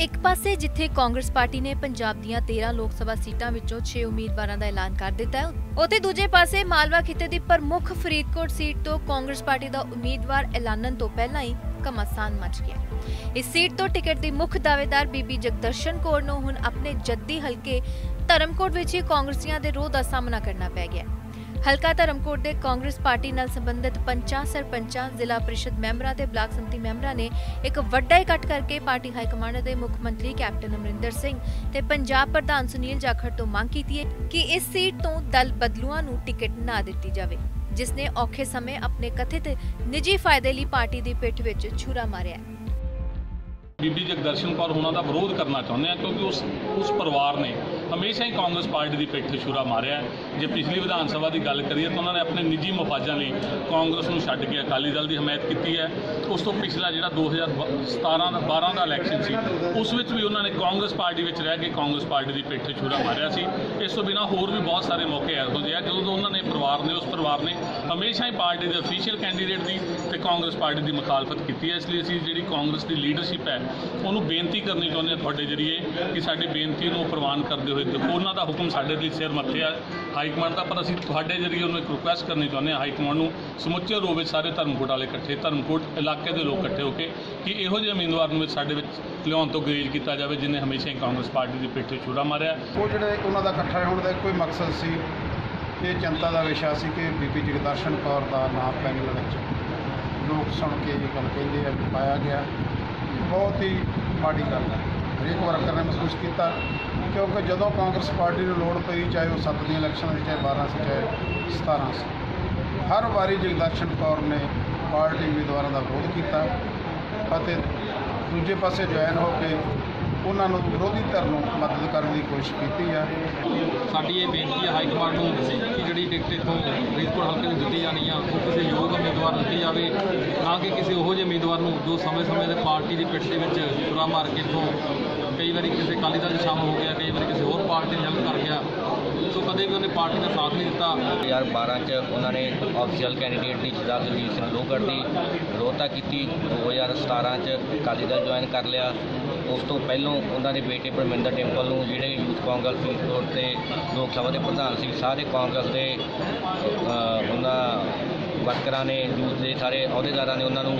ਇੱਕ ਪਾਸੇ ਜਿੱਥੇ ਕਾਂਗਰਸ ਪਾਰਟੀ ਨੇ ਪੰਜਾਬ ਦੀਆਂ 13 ਲੋਕ ਸਭਾ ਸੀਟਾਂ ਵਿੱਚੋਂ 6 ਉਮੀਦਵਾਰਾਂ ਦਾ ਐਲਾਨ ਕਰ ਦਿੱਤਾ ਹੈ, ਉੱਥੇ ਦੂਜੇ ਪਾਸੇ ਮਾਲਵਾ ਖਿੱਤੇ ਦੀ ਪ੍ਰਮੁੱਖ ਫਰੀਦਕੋਟ ਸੀਟ ਤੋਂ ਕਾਂਗਰਸ ਪਾਰਟੀ ਦਾ ਉਮੀਦਵਾਰ ਐਲਾਨਣ ਤੋਂ ਪਹਿਲਾਂ ਹੀ ਘਮਾਸਾਨ ਮਚ ਗਿਆ ਇਸ ਸੀਟ ਤੋਂ ਟਿਕਟ ਦੀ ਮੁੱਖ ਦਾਅਵੇਦਾਰ ਬੀਬੀ ਜਗਦਰਸ਼ਨ ਕੌਰ ਨੂੰ ਹੁਣ ਆਪਣੇ ਜੱਦੀ ਹਲਕੇ ਧਰਮਕੋਟ ਵਿੱਚ ਹੀ ਕਾਂਗਰਸੀਆਂ ਦੇ ਰੋਹ ਦਾ ਸਾਹਮਣਾ ਕਰਨਾ ਪੈ ਗਿਆ ਹਲਕਾ ਧਰਮਕੋਟ ਦੇ ਕਾਂਗਰਸ ਪਾਰਟੀ ਨਾਲ ਸੰਬੰਧਿਤ ਪੰਚਾਂ, ਸਰਪੰਚਾਂ, ਜ਼ਿਲ੍ਹਾ ਪ੍ਰੀਸ਼ਦ ਮੈਂਬਰਾਂ ਤੇ ਬਲਾਕ ਸੰਮਤੀ ਮੈਂਬਰਾਂ ਨੇ ਇੱਕ ਵੱਡਾ ਇਕੱਠ ਕਰਕੇ ਪਾਰਟੀ ਹਾਈ ਕਮਾਂਡ ਦੇ ਮੁੱਖ ਮੰਤਰੀ ਕੈਪਟਨ ਅਮਰਿੰਦਰ ਸਿੰਘ ਤੇ ਪੰਜਾਬ ਪ੍ਰਧਾਨ ਸੁਨੀਲ ਜਾਖੜ ਤੋਂ ਮੰਗ ਕੀਤੀ ਹੈ ਕਿ ਇਸ ਸੀਟ ਤੋਂ ਦਲ ਬਦਲੂਆਂ ਨੂੰ ਟਿਕਟ ਨਾ ਦਿੱਤੀ ਜਾਵੇ, ਜਿਸ ਨੇ ਔਖੇ ਸਮੇਂ ਆਪਣੇ ਕਥਿਤ ਨਿੱਜੀ ਫਾਇਦੇ ਲਈ ਪਾਰਟੀ ਦੀ ਪਿੱਠ ਵਿੱਚ ਛੁਰਾ ਮਾਰਿਆ ਹੈ। ਬੀਬੀ ਜਗਦਰਸ਼ਨ ਕੌਰ, ਉਹਨਾਂ ਦਾ ਵਿਰੋਧ ਕਰਨਾ ਚਾਹੁੰਦੇ ਆ ਕਿਉਂਕਿ ਉਸ ਉਸ ਪਰਿਵਾਰ ਨੇ ਹਮੇਸ਼ਾ ਹੀ ਕਾਂਗਰਸ ਪਾਰਟੀ ਦੀ ਪਿੱਠ ਤੇ ਛੁਰਾ ਮਾਰਿਆ ਜੇ ਪਿਛਲੀ ਵਿਧਾਨ ਸਭਾ ਦੀ ਗੱਲ ਕਰੀਏ ਤਾਂ ਉਹਨਾਂ ਨੇ ਆਪਣੇ ਨਿੱਜੀ ਮਫਾਜ਼ਾਂ ਲਈ ਕਾਂਗਰਸ ਨੂੰ ਛੱਡ ਕੇ ਅਕਾਲੀ ਦਲ ਦੀ ਹਮਾਇਤ ਕੀਤੀ ਹੈ। ਉਸ ਤੋਂ ਪਿਛਲਾ ਜਿਹੜਾ 2017 ਦਾ 12 ਦਾ ਇਲੈਕਸ਼ਨ ਸੀ, ਉਸ ਵਿੱਚ ਵੀ ਉਹਨਾਂ ਨੇ ਕਾਂਗਰਸ ਪਾਰਟੀ ਵਿੱਚ ਰਹਿ ਕੇ ਕਾਂਗਰਸ ਪਾਰਟੀ ਦੀ ਪਿੱਠ ਤੇ ਛੁਰਾ ਮਾਰਿਆ ਸੀ। ਇਸ ਤੋਂ ਬਿਨਾਂ ਹੋਰ ਵੀ ਬਹੁਤ ਸਾਰੇ ਮੌਕੇ ਇਹੋ ਜਿਹੇ ਆ, ਜਦੋਂ ਉਹਨਾਂ ਨੇ ਪਰਿਵਾਰ ਨੇ, ਉਸ ਪਰਿਵਾਰ ਨੇ ਹਮੇਸ਼ਾ ਹੀ ਪਾਰਟੀ ਦੇ ਅਫੀਸ਼ੀਅਲ ਕੈਂਡੀਡੇਟ ਦੀ ਤੇ ਕਾਂਗਰਸ ਪਾਰਟੀ ਦੀ ਮੁਖਾਲਫਤ ਕੀਤੀ ਹੈ। ਇਸ ਲਈ ਅਸੀਂ ਜਿਹੜੀ ਕਾਂਗਰਸ ਦੀ ਲੀਡਰਸ਼ਿਪ ਹੈ, ਉਹਨੂੰ ਬੇਨਤੀ ਕਰਨੀ ਚਾਹੁੰਦੇ ਹਾਂ ਤੁਹਾਡੇ ਜਰੀਏ ਕਿ ਸਾਡੀ ਬੇਨਤੀ ਨੂੰ ਪ੍ਰਵਾਨ ਕਰਦੇ ਹੋਏ ਦੇਖੋ ਉਹਨਾਂ ਦਾ ਹੁਕਮ ਸਾਡੇ ਲਈ ਸਿਰ ਮੱਥੇ ਆ, ਹਾਈ ਕਮਾਂਡ ਦਾ, ਪਰ ਅਸੀਂ ਤੁਹਾਡੇ ਜਰੀਏ ਉਹਨੂੰ ਇੱਕ ਰਿਕੁਐਸਟ ਕਰਨੀ ਚਾਹੁੰਦੇ ਹਾਂ, ਹਾਈ ਕਮਾਂਡ ਨੂੰ ਸਮੁੱਚੇ ਰੂਪ ਵਿੱਚ ਸਾਰੇ ਧਰਮਕੋਟ ਵਾਲੇ ਇਕੱਠੇ, ਧਰਮਕੋਟ ਇਲਾਕੇ ਦੇ ਲੋਕ ਇਕੱਠੇ ਹੋ ਕੇ ਕਿ ਇਹੋ ਜਿਹੇ ਉਮੀਦਵਾਰ ਨੂੰ ਸਾਡੇ ਵਿੱਚ ਲਿਆਉਣ ਤੋਂ ਗਰੇਜ ਕੀਤਾ ਜਾਵੇ, ਜਿਨੇ ਹਮੇਸ਼ਾ ਹੀ ਕਾਂਗਰਸ ਪਾਰਟੀ ਦੀ ਪਿੱਠ ਤੇ ਛੁਰਾ ਮਾਰਿਆ। ਉਹ ਜਿਹੜੇ ਉਹਨਾਂ ਦਾ ਇਕੱਠਾ ਹੋਣ ਦਾ ਇੱਕੋ ਹੀ ਮਕਸਦ ਸੀ, ਇਹ ਜਨਤਾ ਦਾ ਵਿਸ਼ਾ ਸੀ ਕਿ ਬੀਬੀ ਜਗਦਰਸ਼ਨ ਕੌਰ ਦਾ ਨਾਮ ਪੈਨਲ ਵਿੱਚ ਲੋਕ ਸੁਣ ਕੇ ਇਹ ਗੱਲ ਕਹਿੰਦੇ ਆ ਵੀ ਪਾਇਆ ਗਿਆ। ਬਹੁਤ ਹੀ ਮਾੜੀ ਗੱਲ ਹੈ। ਹਰੇਕ ਵਰਕਰ ਨੇ ਮਹਿਸੂਸ ਕੀਤਾ। ਕਿਉਂਕਿ ਜਦੋਂ ਕਾਂਗਰਸ ਪਾਰਟੀ ਨੂੰ ਲੋੜ ਪਈ, ਚਾਹੇ ਉਹ 7 ਦੀਆਂ ਇਲੈਕਸ਼ਨ ਸੀ ਚਾਹੇ 12 ਸੀ, ਚਾਹੇ 17 ਸੀ, ਹਰ ਵਾਰੀ ਜਗਦਰਸ਼ਨ ਕੌਰ ਨੇ ਪਾਰਟੀ ਉਮੀਦਵਾਰਾਂ ਦਾ ਵਿਰੋਧ ਕੀਤਾ ਅਤੇ ਦੂਜੇ ਪਾਸੇ ਜੁਆਇਨ ਹੋ ਕੇ ਉਹਨਾਂ ਨੂੰ ਵਿਰੋਧੀ ਧਿਰ ਨੂੰ ਮਦਦ ਕਰਨ ਦੀ ਕੋਸ਼ਿਸ਼ ਕੀਤੀ ਆ। ਸਾਡੀ ਇਹ ਬੇਨਤੀ ਹੈ ਹਾਈ ਕਮਾਂਡ ਨੂੰ ਕਿ ਜਿਹੜੀ ਟਿਕਟ ਇੱਥੋਂ ਫਰੀਦਕੋਟ ਹਲਕੇ ਨੂੰ ਦਿੱਤੀ ਜਾਣੀ ਆ, ਉਹ ਕਿਸੇ ਯੋਗ ਉਮੀਦਵਾਰ ਨੂੰ ਦਿੱਤੀ ਜਾਵੇ, ਨਾ ਕਿ ਕਿਸੇ ਉਹੋ ਜਿਹੇ ਉਮੀਦਵਾਰ ਨੂੰ ਜੋ ਸਮੇਂ-ਸਮੇਂ ਤੇ ਪਾਰਟੀ ਦੀ ਪਿੱਠ ਦੇ ਵਿੱਚ ਪੂਰਾ ਮਾਰ ਕੇ ਇੱਥੋਂ ਕਈ ਵਾਰੀ ਕਿਸੇ ਅਕਾਲੀ ਦਲ 'ਚ ਸ਼ਾਮਲ ਹੋ ਗਿਆ, ਕਈ ਵਾਰੀ ਕਿਸੇ ਹੋਰ ਪਾਰਟੀ ਨਾਲ ਜੰਗ ਕਰ ਗਿਆ। ਸੋ ਕਦੇ ਵੀ ਉਹਨੇ ਪਾਰਟੀ ਦਾ ਸਾਥ ਨਹੀਂ ਦਿੱਤਾ। 2012 ਚ ਉਹਨਾਂ ਨੇ ਆਫੀਸ਼ੀਅਲ ਕੈਂਡੀਡੇਟ ਦੀ ਜਿੱਦਾਂ ਦਲਜੀਤ ਸਿੰਘ ਲੋਹਗੜ੍ਹ ਦੀ ਵਿਰੋਧਤਾ ਕੀਤੀ 2017 ਚ ਅਕਾਲੀ ਦਲ ਜੁਆਇਨ ਕਰ ਲਿਆ। ਉਸ ਤੋਂ ਪਹਿਲਾਂ ਉਹਨਾਂ ਦੇ ਬੇਟੇ ਪਰਮਿੰਦਰ ਟਿੰਪਲ ਨੂੰ ਜਿਹੜੇ ਯੂਥ ਕਾਂਗਰਸ ਫਰੀਦਕੋਟ ਤੇ ਲੋਕ ਸਭਾ ਦੇ ਪ੍ਰਧਾਨ ਸੀ, ਸਾਰੇ ਕਾਂਗਰਸ ਦੇ ਉਹਨਾਂ ਵਰਕਰਾਂ ਨੇ ਯੂਥ ਦੇ ਸਾਰੇ ਅਹੁਦੇਦਾਰਾਂ ਨੇ ਉਹਨਾਂ ਨੂੰ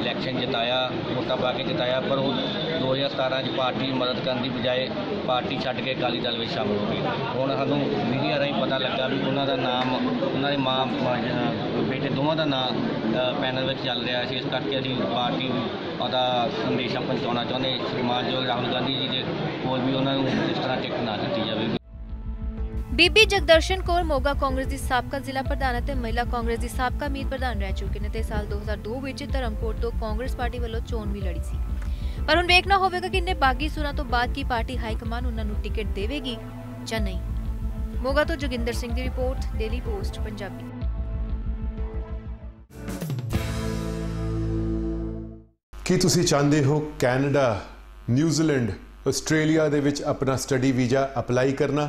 ਇਲੈਕਸ਼ਨ ਜਿਤਾਇਆ, ਵੋਟਾਂ ਪਾ ਕੇ ਜਿਤਾਇਆ, ਪਰ ਉਹ 2017 ਚ ਪਾਰਟੀ ਦੀ ਮਦਦ ਕਰਨ ਦੀ ਬਜਾਏ ਪਾਰਟੀ ਛੱਡ ਕੇ ਅਕਾਲੀ ਦਲ ਵਿੱਚ ਸ਼ਾਮਲ ਹੋ ਗਏ ਹੁਣ ਸਾਨੂੰ ਮੀਡੀਆ ਰਾਹੀਂ ਪਤਾ ਲੱਗਾ ਵੀ ਉਹਨਾਂ ਦਾ ਨਾਮ, ਉਹਨਾਂ ਦੀ ਮਾਂ ਬੇਟੇ ਦੋਵਾਂ ਦਾ ਨਾਮ ਪੈਨਲ ਵਿੱਚ ਚੱਲ ਰਿਹਾ ਸੀ। ਇਸ ਕਰਕੇ ਅਸੀਂ ਪਾਰਟੀ ਨੂੰ ਉਹਦਾ ਸੰਦੇਸ਼ਾ ਪਹੁੰਚਾਉਣਾ ਚਾਹੁੰਦੇ ਸ਼੍ਰੀਮਾਨ ਜੋ ਰਾਹੁਲ ਗਾਂਧੀ ਜੀ ਦੇ ਕੋਲ ਵੀ ਉਹਨਾਂ ਨੂੰ ਇਸ ਤਰ੍ਹਾਂ ਟਿਕਟ ਨਾ ਦਿੱਤੀ ਜਾਵੇ ਬੀਬੀ ਜਗਦਰਸ਼ਨ ਕੌਰ ਮੋਗਾ ਕਾਂਗਰਸ ਦੀ ਸਾਬਕਾ ਜ਼ਿਲ੍ਹਾ ਪ੍ਰਧਾਨ ਅਤੇ ਮਹਿਲਾ ਕਾਂਗਰਸ ਦੀ ਸਾਬਕਾ ਮੀਤ ਪ੍ਰਧਾਨ ਰਹਿ ਚੁੱਕੇ ਨੇ ਤੇ ਸਾਲ 2002 ਵਿੱਚ ਧਰਮਕੋਟ ਤੋਂ ਕਾਂਗਰਸ ਪਾਰਟੀ ਵੱਲੋਂ ਚੋਣ ਵੀ ਲੜੀ ਸੀ। ਪਰ ਹੁਣ ਵੇਖਣਾ ਹੋਵੇਗਾ ਕਿ ਇੰਨੇ ਬਾਗੀ ਸੁਰਾਂ ਤੋਂ ਬਾਅਦ ਕੀ ਪਾਰਟੀ ਹਾਈ ਕਮਾਨ ਉਹਨਾਂ ਨੂੰ ਟਿਕਟ ਦੇਵੇਗੀ ਜਾਂ ਨਹੀਂ। ਮੋਗਾ ਤੋਂ ਜੋਗਿੰਦਰ ਸਿੰਘ ਦੀ ਰਿਪੋਰਟ ਡੇਲੀ ਪੋਸਟ ਪੰਜਾਬੀ। ਕੀ ਤੁਸੀਂ ਚਾਹੁੰਦੇ ਹੋ ਕੈਨੇਡਾ, ਨਿਊਜ਼ੀਲੈਂਡ, ਆਸਟ੍ਰੇਲੀਆ ਦੇ ਵਿੱਚ ਆਪਣਾ ਸਟੱਡੀ ਵੀਜ਼ਾ ਅਪਲਾਈ ਕਰਨਾ?